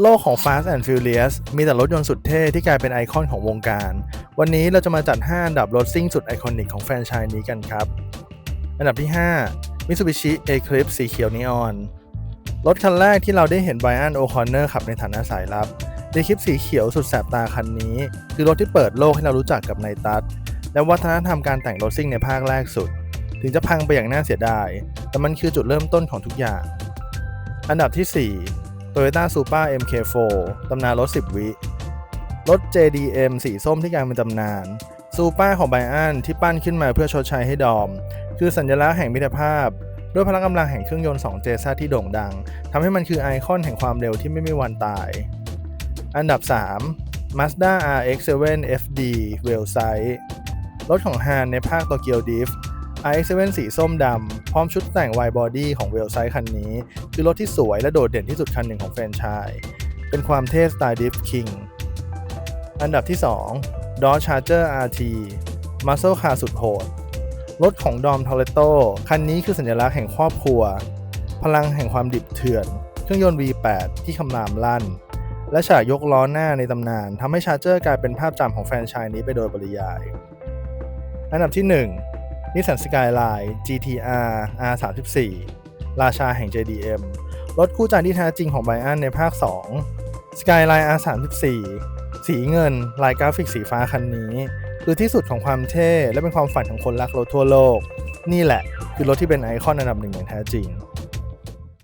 โลกของ Fast and Furious มีแต่รถยนต์สุดเท่ที่กลายเป็นไอคอนของวงการ วันนี้เราจะมาจัด 5 อันดับรถซิ่งสุดไอคอนิกของแฟรนไชส์นี้กันครับ อันดับที่ 5 Mitsubishi Eclipse สีเขียวนีออน รถคันแรกที่เราได้เห็นไบรอันโอคอนเนอร์ขับในฐานะสายลับในคลิปสีเขียวสุดแสบตาคันนี้ คือรถที่เปิดโลกให้เรารู้จักกับไนตัสและวัฒนธรรมการแต่งรถซิ่งในภาคแรกสุด ถึงจะพังไปอย่างน่าเสียดาย แต่มันคือจุดเริ่มต้นของทุกอย่าง อันดับที่ 4 Toyota Supra MK4 ตำนานรถ 10 วิ รถ JDM สีส้มที่กลายเป็นตำนานซูเปอร์ของไบอันที่ปั้นขึ้นมาเพื่อชดใช้ให้ดอม คือสัญลักษณ์แห่งมิตรภาพ ด้วยพละกำลังแห่งเครื่องยนต์2 j z ที่โด่งดังทำให้มันคือไอคอนแห่งความเร็วที่ไม่มีวันตาย อันดับ 3 Mazda RX-7 FD w e l s i z e รถของฮานในภาคโตเกียวดิฟ RX-7 สีส้มดำ พร้อมชุดแต่ง wide body ของ w e l s i z e คันนี้ คือรถที่สวยและโดดเด่นที่สุดคันหนึ่งของแฟรนไชส์เป็นความเท่สไตล์ดิฟคิงอันดับที่ 2 Dodge Charger RT Muscle Car สุดโหด รถของดอมทอร์เรโตคันนี้คือสัญลักษณ์แห่งครอบครัว พลังแห่งความดิบเถื่อน เครื่องยนต์ V8 ที่คำรามลั่น และฉากยกล้อหน้าในตำนานทำให้ชาร์เจอร์กลายเป็นภาพจำของแฟรนไชส์นี้ไปโดยปริยาย อันดับที่ 1 นิสสันสกายไลน์ GTR R34 ราชาแห่ง JDM รถคู่ใจที่แท้จริงของไบอันในภาค 2 Skyline R34 สีเงิน ลายกราฟิกสีฟ้าคันนี้ คือที่สุดของความเท่ และเป็นความฝันของคนรักรถทั่วโลก นี่แหละ คือรถที่เป็นไอคอนอันดับหนึ่งอย่างแท้จริง